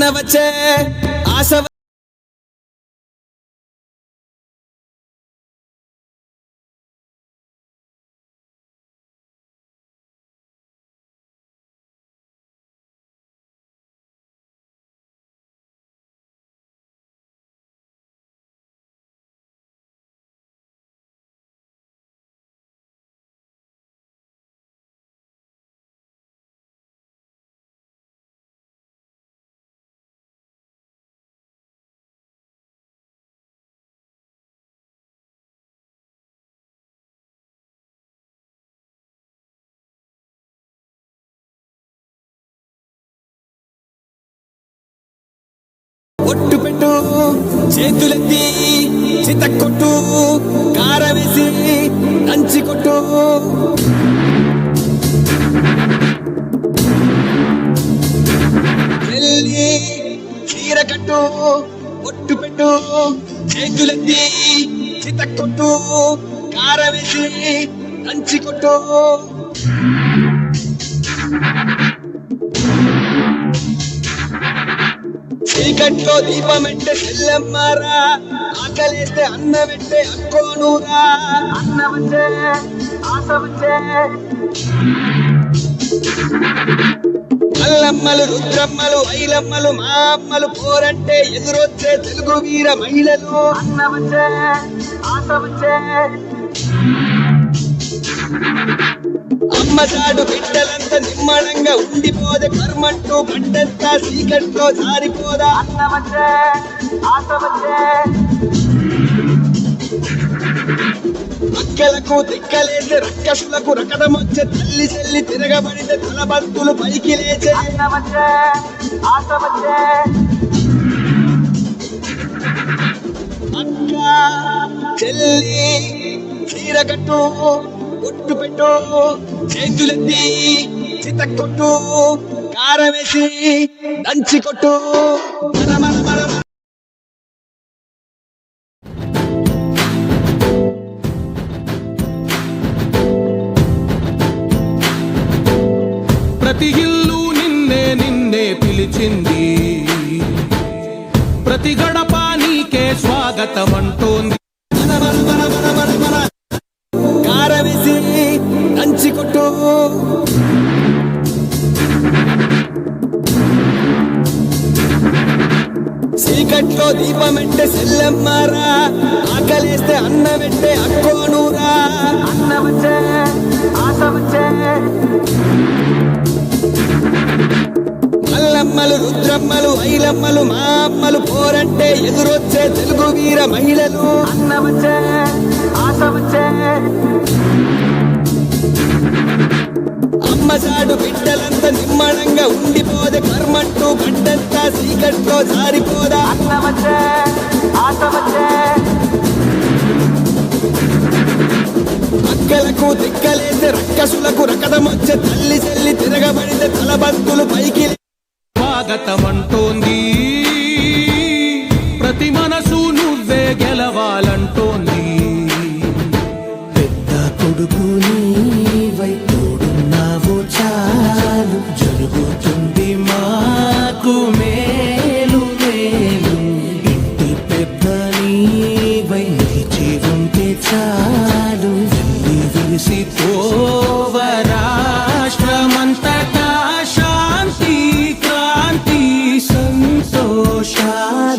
అన్న వచ్చే ఆశ ఒట్టు పెట్టు చేతులెత్తి చిత కొట్టు కారవేసి దంచి కొట్టు. వెళ్ళి చీర కట్టు ఒట్టు పెట్టు చేతులెత్తి చిత కొట్టు కారవేసి దంచి కొట్టు. చీకట్లో దీపమెంటే చెల్లెమ్మారా ఆకలేస్తే అన్నమెంటే అక్కోనూరా. అన్నమంటే ఆశ వచ్చే అల్లమ్మలు రుద్రమ్మలు ఐలమ్మలు మా అమ్మలు పోరంటే ఎదురొచ్చే తెలుగు వీర మహిళలు. అన్నమంటే ఆశ వచ్చే అమ్మచాడు బిడ్డలంతా నిమ్మడంగా ఉండిపోదే కర్మంటూ పంటంతా చీకట్లో జారిపోదా? అన్నమంటే ఆశ వచ్చే అక్కలకు తిక్కలేసే రక్కసులకు రకదమొచ్చే తల్లి చెల్లి తిరగబడితే తలబంతులు పైకి లేచే. వచ్చే అక్క చెల్లి చీర కట్టు. ఒట్టు పెట్టు చేతులెత్తి చిత కొట్టు కారం వేసి దంచి కొట్టు. మన మన మన ప్రతి ఇల్లు నిన్నే నిన్నే పిలిచింది. సెల్లమ్మారా ఆకలేస్తే అన్నమెంటే అక్కోనూరా. అన్నమంటే ఆశ వచ్చే అల్లమ్మలు రుద్రమ్మలు ఐలమ్మలు మా అమ్మలు పోరంటే ఎదురొచ్చే తెలుగు వీర మహిళలు. అన్నవచ్చే ఆశ వచ్చే అమ్మచాడు బిడ్డలంతా నిమ్మడంగా ఉండిపోదే. కర్మంటూ పంటంతా చీకట్లో జారిపోదా? అక్కలకు తిక్కలేసే రక్కసులకు రకదమొచ్చే తల్లి చెల్లి తిరగబడితే తలబంతులు పైకి లే- స్వాగతం అంటోంది ప్రతి మనసు నువ్వే గెలవాలంటోంది.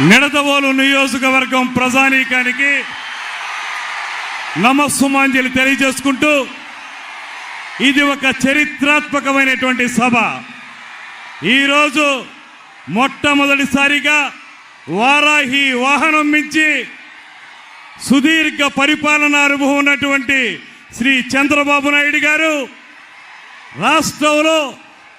నిడదవోలు నియోజకవర్గం ప్రజానీకానికి నమస్సుమాంజలి తెలియజేసుకుంటూ ఇది ఒక చరిత్రాత్మకమైనటువంటి సభ. ఈరోజు మొట్టమొదటిసారిగా వారాహి వాహనం మించి సుదీర్ఘ పరిపాలన అనుభవం ఉన్నటువంటి శ్రీ చంద్రబాబు నాయుడు గారు రాష్ట్రంలో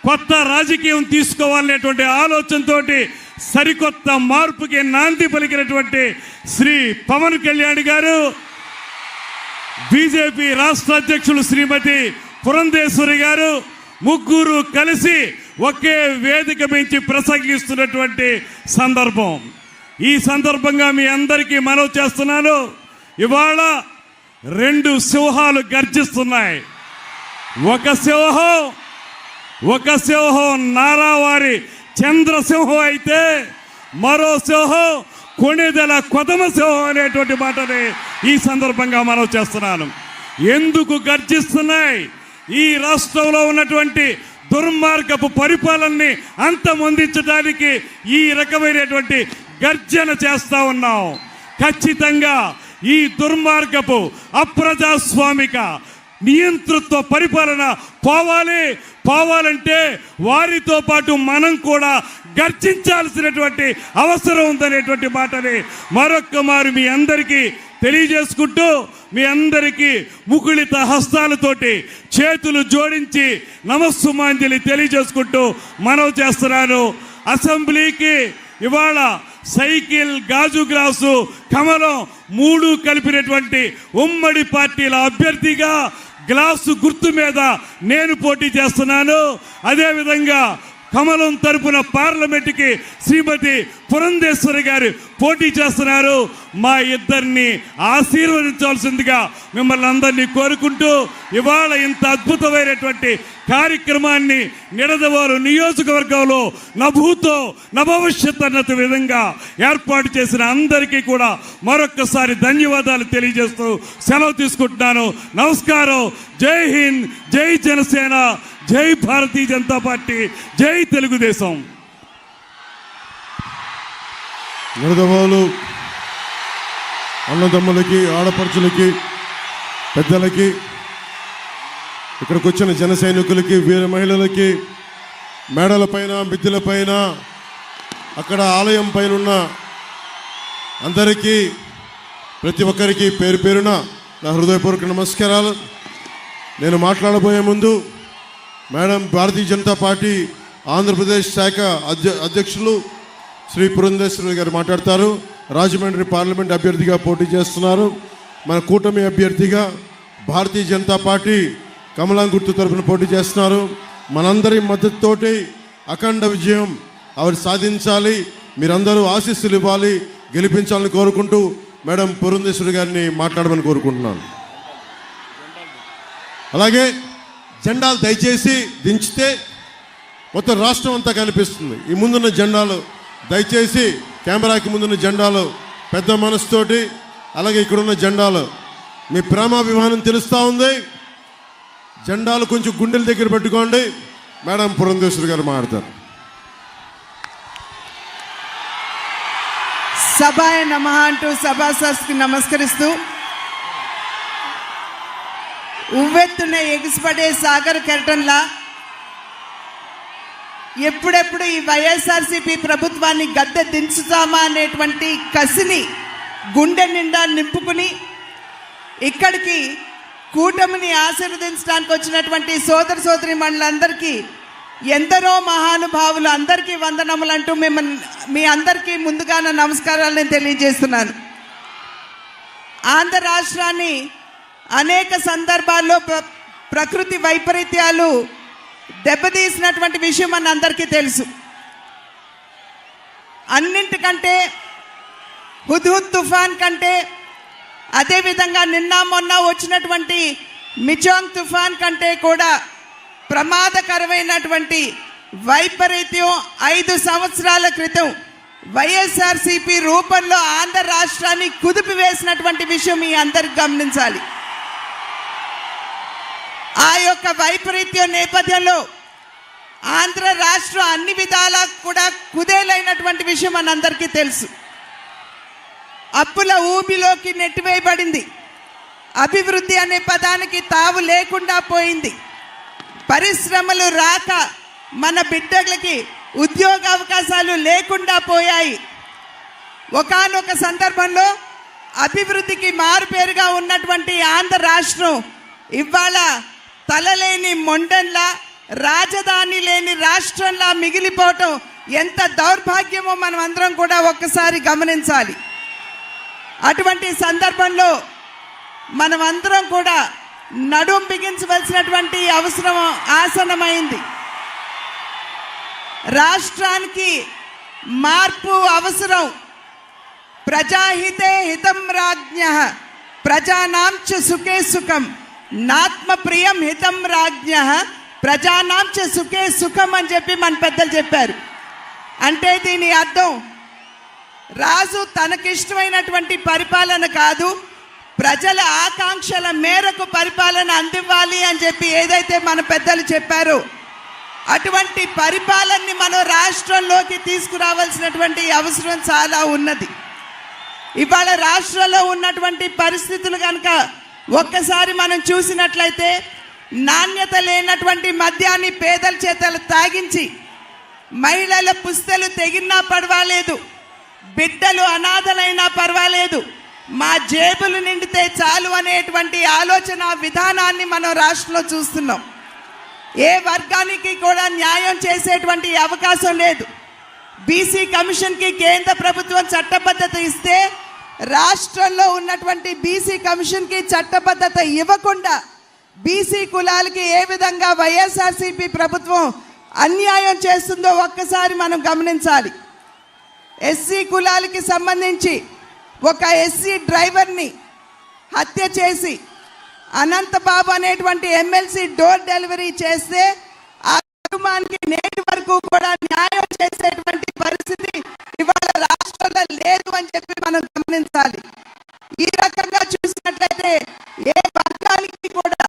కొత్త రాజకీయం తీసుకోవాలనేటువంటి ఆలోచనతోటి సరికొత్త మార్పుకి నాంది పలికినటువంటి శ్రీ పవన్ కళ్యాణ్ గారు బీజేపీ రాష్ట్ర అధ్యక్షులు శ్రీమతి పురంధేశ్వరి గారు ముగ్గురు కలిసి ఒకే వేదిక మించి ప్రసంగిస్తున్నటువంటి సందర్భం. ఈ సందర్భంగా మీ అందరికీ మనవి చేస్తున్నాను. ఇవాళ రెండు సింహాలు గర్జిస్తున్నాయి. ఒక సింహం ఒక సింహం నారావారి చంద్రసింహం అయితే మరో సింహం కొణిదెల కొదమ సింహం అనేటువంటి మాటని ఈ సందర్భంగా మనం చేస్తున్నాను. ఎందుకు గర్జిస్తున్నాయి? ఈ రాష్ట్రంలో ఉన్నటువంటి దుర్మార్గపు పరిపాలనని అంతమొందించడానికి ఈ రకమైనటువంటి గర్జన చేస్తూ ఉన్నాం. ఖచ్చితంగా ఈ దుర్మార్గపు అప్రజాస్వామిక నియంతృత్వ పరిపాలన పోవాలి. పోవాలంటే వారితో పాటు మనం కూడా గర్జించాల్సినటువంటి అవసరం ఉందనేటువంటి మాటని మరొక్క మారు మీ అందరికీ తెలియజేసుకుంటూ మీ అందరికీ ముకుళిత హస్తాలతోటి చేతులు జోడించి నమస్సుమాంజలి తెలియజేసుకుంటూ మనవి చేస్తున్నాను. అసెంబ్లీకి ఇవాళ సైకిల్ గాజు గ్లాసు కమలం మూడు కలిపినటువంటి ఉమ్మడి పార్టీల అభ్యర్థిగా గ్లాసు గుర్తు మీద నేను పోటీ చేస్తున్నాను. అదేవిధంగా కమలం తరపున పార్లమెంటుకి శ్రీమతి పురంధేశ్వరి గారు పోటీ చేస్తున్నారు. మా ఇద్దరిని ఆశీర్వదించాల్సిందిగా మిమ్మల్ని అందరినీ కోరుకుంటూ ఇవాళ ఇంత అద్భుతమైనటువంటి కార్యక్రమాన్ని నిడదవారు నియోజకవర్గంలో నభూతో నభవిష్యత్ అన్నత విధంగా ఏర్పాటు చేసిన అందరికీ కూడా మరొక్కసారి ధన్యవాదాలు తెలియజేస్తూ సెలవు తీసుకుంటున్నాను. నమస్కారం. జై హింద్ జై జనసేన జై భారతీయ జనతా పార్టీ జై తెలుగుదేశం. నిడదవాళ్ళు అన్నదమ్ములకి ఆడపడుచులకి పెద్దలకి ఇక్కడికి వచ్చిన జన సైనికులకి వీర మహిళలకి మేడలపైన మిద్దెలపైన అక్కడ ఆలయం పైన ఉన్న అందరికీ ప్రతి ఒక్కరికి పేరు పేరున నా హృదయపూర్వక నమస్కారాలు. నేను మాట్లాడబోయే ముందు మేడం భారతీయ జనతా పార్టీ ఆంధ్రప్రదేశ్ శాఖ అధ్య అధ్యక్షులు శ్రీ పురంధేశ్వరి గారు మాట్లాడతారు. రాజమండ్రి పార్లమెంట్ అభ్యర్థిగా పోటీ చేస్తున్నారు. మన కూటమి అభ్యర్థిగా భారతీయ జనతా పార్టీ కమలాం గుర్తు తరఫున పోటీ చేస్తున్నారు. మనందరి మద్దతుతోటి అఖండ విజయం ఆవిడ సాధించాలి. మీరందరూ ఆశీస్సులు ఇవ్వాలి. గెలిపించాలని కోరుకుంటూ మేడం పురంధేశ్వరి గారిని మాట్లాడమని కోరుకుంటున్నాను. అలాగే జెండాలు దయచేసి దించితే మొత్తం రాష్ట్రం అంతా కనిపిస్తుంది. ఈ ముందున్న జెండాలు దయచేసి కెమెరాకి ముందున్న జెండాలు పెద్ద మనసుతోటి అలాగే ఇక్కడున్న జెండాలు. మీ ప్రేమాభిమానం తెలుస్తూ ఉంది. జెండాలు కొంచెం గుండెల దగ్గర పెట్టుకోండి. మేడం పురంధేశ్వరి గారు మాట్లాడతారు. సభాయ నమ అంటూ సభాసస్కి నమస్కరిస్తూ ఉవ్వెత్తున ఎగిసిపడే సాగర్ కెరటంలా ఎప్పుడెప్పుడు ఈ వైఎస్ఆర్సీపీ ప్రభుత్వాన్ని గద్దె దించుతామా అనేటువంటి కసిని గుండె నిండా నింపుకుని ఇక్కడికి కూటమిని ఆశీర్వదించడానికి వచ్చినటువంటి సోదర సోదరి మండలందరికీ ఎందరో మహానుభావులు అందరికీ వందనములు అంటూ మిమ్మల్ని మీ అందరికీ ముందుగానే నమస్కారాలు తెలియజేస్తున్నాను. ఆంధ్ర రాష్ట్రాన్ని అనేక సందర్భాల్లో ప్ర ప్రకృతి వైపరీత్యాలు దెబ్బతీసినటువంటి విషయం మన అందరికీ తెలుసు. అన్నింటికంటే హుద్హుద్ తుఫాన్ కంటే అదేవిధంగా నిన్న మొన్న వచ్చినటువంటి మిచోంగ్ తుఫాన్ కంటే కూడా ప్రమాదకరమైనటువంటి వైపరీత్యం ఐదు సంవత్సరాల క్రితం వైఎస్ఆర్సీపీ రూపంలో ఆంధ్ర రాష్ట్రాన్ని కుదిపివేసినటువంటి విషయం మీ అందరికి గమనించాలి. ఆ యొక్క వైపరీత్యం నేపథ్యంలో ఆంధ్ర రాష్ట్రం అన్ని విధాలా కూడా కుదేలైనటువంటి విషయం మనందరికీ తెలుసు. అప్పుల ఊబిలోకి నెట్టివేయబడింది. అభివృద్ధి అనే పదానికి తావు లేకుండా పోయింది. పరిశ్రమలు రాక మన బిడ్డలకి ఉద్యోగ అవకాశాలు లేకుండా పోయాయి. ఒకానొక సందర్భంలో అభివృద్ధికి మారుపేరుగా ఉన్నటువంటి ఆంధ్ర రాష్ట్రం ఇవాళ తలలేని మొండన్లా రాజధాని లేని రాష్ట్రంలా మిగిలిపోవటం ఎంత దౌర్భాగ్యమో మనం అందరం కూడా ఒక్కసారి గమనించాలి. అటువంటి సందర్భంలో మనం అందరం కూడా నడుం బిగించవలసినటువంటి అవసరం ఆసనమైంది రాష్ట్రానికి మార్పు అవసరం. ప్రజాహితే హితం రాజ్ఞ ప్రజానాం సుఖే సుఖం. నాత్మ ప్రియం హితం రాజ్ఞ. ప్రజానాం సుఖే సుఖం అని చెప్పి మన పెద్దలు చెప్పారు. అంటే దీని అర్థం రాజు తనకిష్టమైనటువంటి పరిపాలన కాదు ప్రజల ఆకాంక్షల మేరకు పరిపాలన అందివ్వాలి అని చెప్పి ఏదైతే మన పెద్దలు చెప్పారో అటువంటి పరిపాలనని మనం రాష్ట్రంలోకి తీసుకురావాల్సినటువంటి అవసరం చాలా ఉన్నది. ఇవాళ రాష్ట్రంలో ఉన్నటువంటి పరిస్థితులు కనుక ఒక్కసారి మనం చూసినట్లయితే నాణ్యత లేనటువంటి మద్యాన్ని పేదల చేతలు తాగించి మహిళల పుస్తలు తెగినా పర్వాలేదు బిడ్డలు అనాథలైనా పర్వాలేదు మా జేబులు నిండితే చాలు అనేటువంటి ఆలోచన విధానాన్ని మనం రాష్ట్రంలో చూస్తున్నాం. ఏ వర్గానికి కూడా న్యాయం చేసేటువంటి అవకాశం లేదు. బీసీ కమిషన్కి కేంద్ర ప్రభుత్వం చట్టబద్ధత ఇస్తే రాష్ట్రంలో ఉన్నటువంటి బీసీ కమిషన్కి చట్టబద్ధత ఇవ్వకుండా బీసీ కులాలకి ఏ విధంగా వైఎస్ఆర్సీపీ ప్రభుత్వం అన్యాయం చేస్తుందో ఒక్కసారి మనం గమనించాలి. ఎస్సీ కులాలకి సంబంధించి ఒక ఎస్సీ డ్రైవర్ని హత్య చేసి అనంతబాబు అనేటువంటి ఎమ్మెల్సీ డోర్ డెలివరీ చేస్తే ఆ కుటుంబానికి నేటి వరకు కూడా న్యాయం చేసేటువంటి పరిస్థితి ఇవాళ రాష్ట్రంలో లేదు అని చెప్పి మనం గమనించాలి. ఈ రకంగా చూసినట్లయితే ఏ వర్గానికి కూడా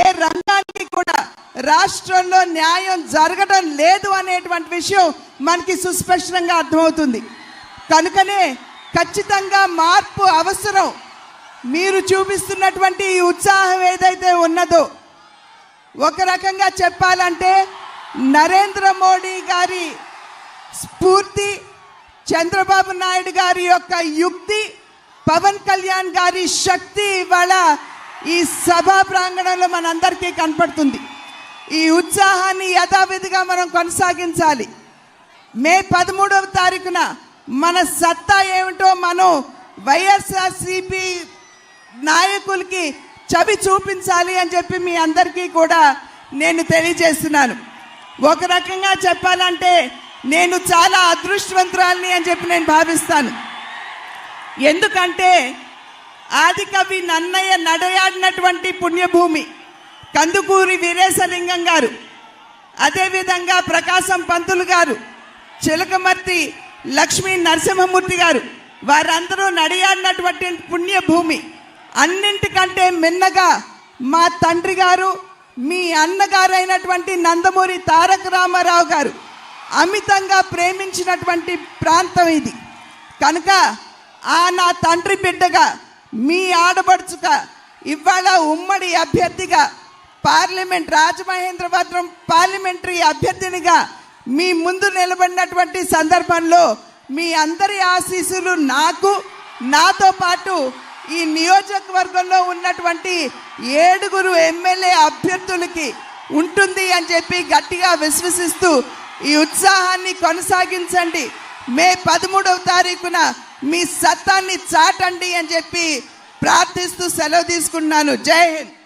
ఏ రంగానికి కూడా రాష్ట్రంలో న్యాయం జరగడం లేదు అనేటువంటి విషయం మనకి సుస్పష్టంగా అర్థమవుతుంది. కనుకనే ఖచ్చితంగా మార్పు అవసరం. మీరు చూపిస్తున్నటువంటి ఈ ఉత్సాహం ఏదైతే ఉన్నదో ఒక రకంగా చెప్పాలంటే నరేంద్ర మోడీ గారి స్ఫూర్తి చంద్రబాబు నాయుడు గారి యొక్క యుక్తి పవన్ కళ్యాణ్ గారి శక్తి ఇవాళ ఈ సభా ప్రాంగణంలో మనందరికీ కనపడుతుంది. ఈ ఉత్సాహాన్ని యథావిధిగా మనం కొనసాగించాలి. మే పదమూడవ తారీఖున మన సత్తా ఏమిటో మనం వైఎస్ఆర్సిపి నాయకులకి చవి చూపించాలి అని చెప్పి మీ అందరికీ కూడా నేను తెలియజేస్తున్నాను. ఒక రకంగా చెప్పాలంటే నేను చాలా అదృష్టవంతురాలని అని చెప్పి నేను భావిస్తాను. ఎందుకంటే ఆదికవి నన్నయ్య నడయాడినటువంటి పుణ్యభూమి కందుకూరి వీరేశలింగం గారు అదేవిధంగా ప్రకాశం పంతులు గారు చిలకమర్తి లక్ష్మీ నరసింహమూర్తి గారు వారందరూ నడియాడినటువంటి పుణ్యభూమి. అన్నింటికంటే మిన్నగా మా తండ్రి గారు మీ అన్నగారైనటువంటి నందమూరి తారక రామారావు గారు. అమితంగా ప్రేమించినటువంటి ప్రాంతం ఇది. కనుక ఆ నా తండ్రి బిడ్డగా మీ ఆడబడుచుగా ఇవాళ ఉమ్మడి అభ్యర్థిగా పార్లమెంట్ రాజమహేంద్రవరం పార్లమెంటరీ అభ్యర్థినిగా మీ ముందు నిలబడినటువంటి సందర్భంలో మీ అందరి ఆశీస్సులు నాకు నాతో పాటు ఈ నియోజకవర్గంలో ఉన్నటువంటి ఏడుగురు ఎమ్మెల్యే అభ్యర్థులకి ఉంటుంది అని చెప్పి గట్టిగా విశ్వసిస్తూ ఈ ఉత్సాహాన్ని కొనసాగించండి. మే పదమూడవ తారీఖున మీ సత్తాన్ని చాటండి అని చెప్పి ప్రార్థిస్తూ సెలవు తీసుకున్నాను జై హింద్.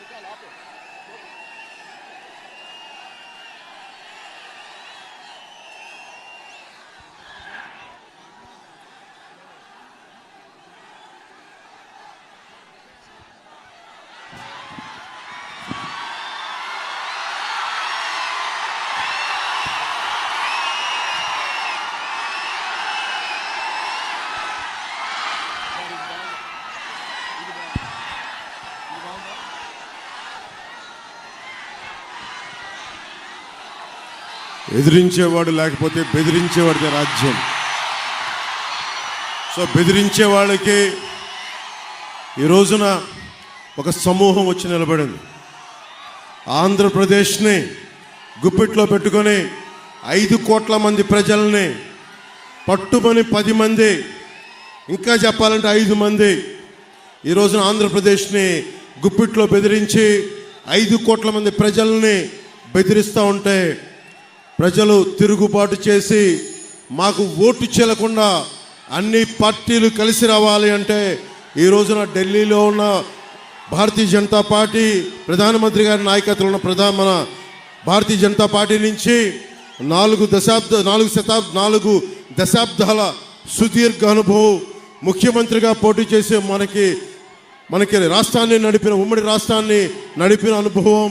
Legal, Abel. ఎదిరించేవాడు లేకపోతే బెదిరించేవాడిదే రాజ్యం. సో బెదిరించే వాళ్ళకి ఈ రోజున ఒక సమూహం వచ్చి నిలబడింది. ఆంధ్రప్రదేశ్ని గుప్పిట్లో పెట్టుకొని ఐదు కోట్ల మంది ప్రజల్ని పట్టుమని పది మంది ఇంకా చెప్పాలంటే ఐదు మంది ఈ రోజున ఆంధ్రప్రదేశ్ని గుప్పిట్లో బెదిరించి ఐదు కోట్ల మంది ప్రజల్ని బెదిరిస్తూ ఉంటే ప్రజలు తిరుగుబాటు చేసి మాకు ఓటు చెల్లకుండా అన్ని పార్టీలు కలిసి రావాలి అంటే ఈ రోజున ఢిల్లీలో ఉన్న భారతీయ జనతా పార్టీ ప్రధానమంత్రి గారి నాయకత్వంలో ఉన్న ప్రధాన మన భారతీయ జనతా పార్టీ నుంచి నాలుగు దశాబ్ద నాలుగు శతాబ్ నాలుగు దశాబ్దాల సుదీర్ఘ అనుభవం ముఖ్యమంత్రిగా పోటీ చేసే మనకి మనకి రాష్ట్రాన్ని నడిపిన ఉమ్మడి రాష్ట్రాన్ని నడిపిన అనుభవం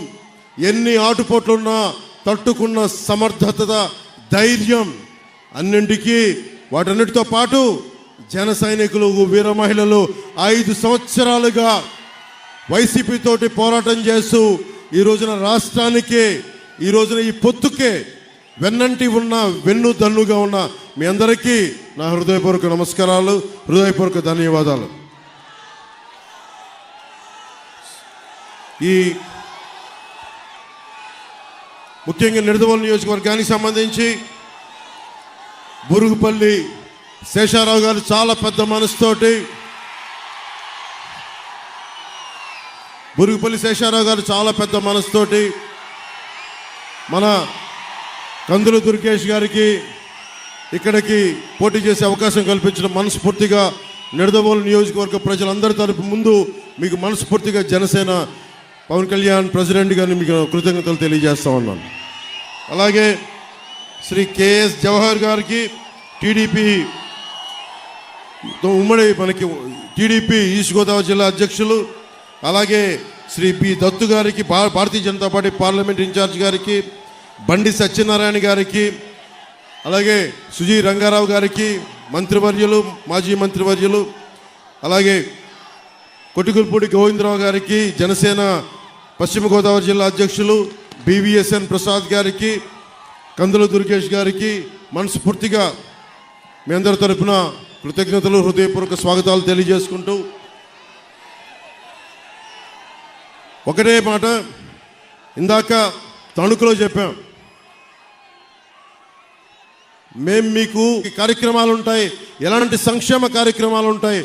ఎన్ని ఆటుపోట్లున్నా తట్టుకున్న సమర్థత ధైర్యం అన్నింటికీ వాటన్నిటితో పాటు జన సైనికులు వీర మహిళలు ఐదు సంవత్సరాలుగా వైసీపీ తోటి పోరాటం చేస్తూ ఈ రోజున రాష్ట్రానికి ఈ రోజున ఈ పొత్తుకే వెన్నంటి ఉన్న వెన్ను దన్నుగా ఉన్న మీ అందరికీ నా హృదయపూర్వక నమస్కారాలు హృదయపూర్వక ధన్యవాదాలు. ఈ ముఖ్యంగా నిడదవోలు నియోజకవర్గానికి సంబంధించి బురుగుపల్లి శేషారావు గారు చాలా పెద్ద మనసుతోటి బురుగుపల్లి శేషారావు గారు చాలా పెద్ద మనసుతోటి మన కందుల దుర్గేష్ గారికి ఇక్కడికి పోటీ చేసే అవకాశం కల్పించిన మనస్ఫూర్తిగా నిడదవోలు నియోజకవర్గ ప్రజలందరి తరపు ముందు మీకు మనస్ఫూర్తిగా జనసేన పవన్ కళ్యాణ్ ప్రెసిడెంట్ గారిని మీకు కృతజ్ఞతలు తెలియజేస్తా ఉన్నాను. అలాగే శ్రీ కేఎస్ జవహర్ గారికి టీడీపీ ఉమ్మడి మనకి టీడీపీ ఈస్ట్ గోదావరి జిల్లా అధ్యక్షులు అలాగే శ్రీ పి దత్తు గారికి Bharatiya Janata party parliament incharge గారికి బండి సత్యనారాయణ గారికి అలాగే సుజీ రంగారావు గారికి మంత్రివర్యులు మాజీ మంత్రివర్యులు అలాగే కొట్టుకుల్పూడి గోవిందరావు గారికి జనసేన పశ్చిమ గోదావరి జిల్లా అధ్యక్షులు బివిఎస్ఎన్ ప్రసాద్ గారికి కందుల దుర్గేష్ గారికి మనస్ఫూర్తిగా మీ అందరి తరపున కృతజ్ఞతలు హృదయపూర్వక స్వాగతాలు తెలియజేసుకుంటూ ఒకటే మాట ఇందాక తణుకులో చెప్పాం. మేము మీకు కార్యక్రమాలు ఉంటాయి ఎలాంటి సంక్షేమ కార్యక్రమాలు ఉంటాయి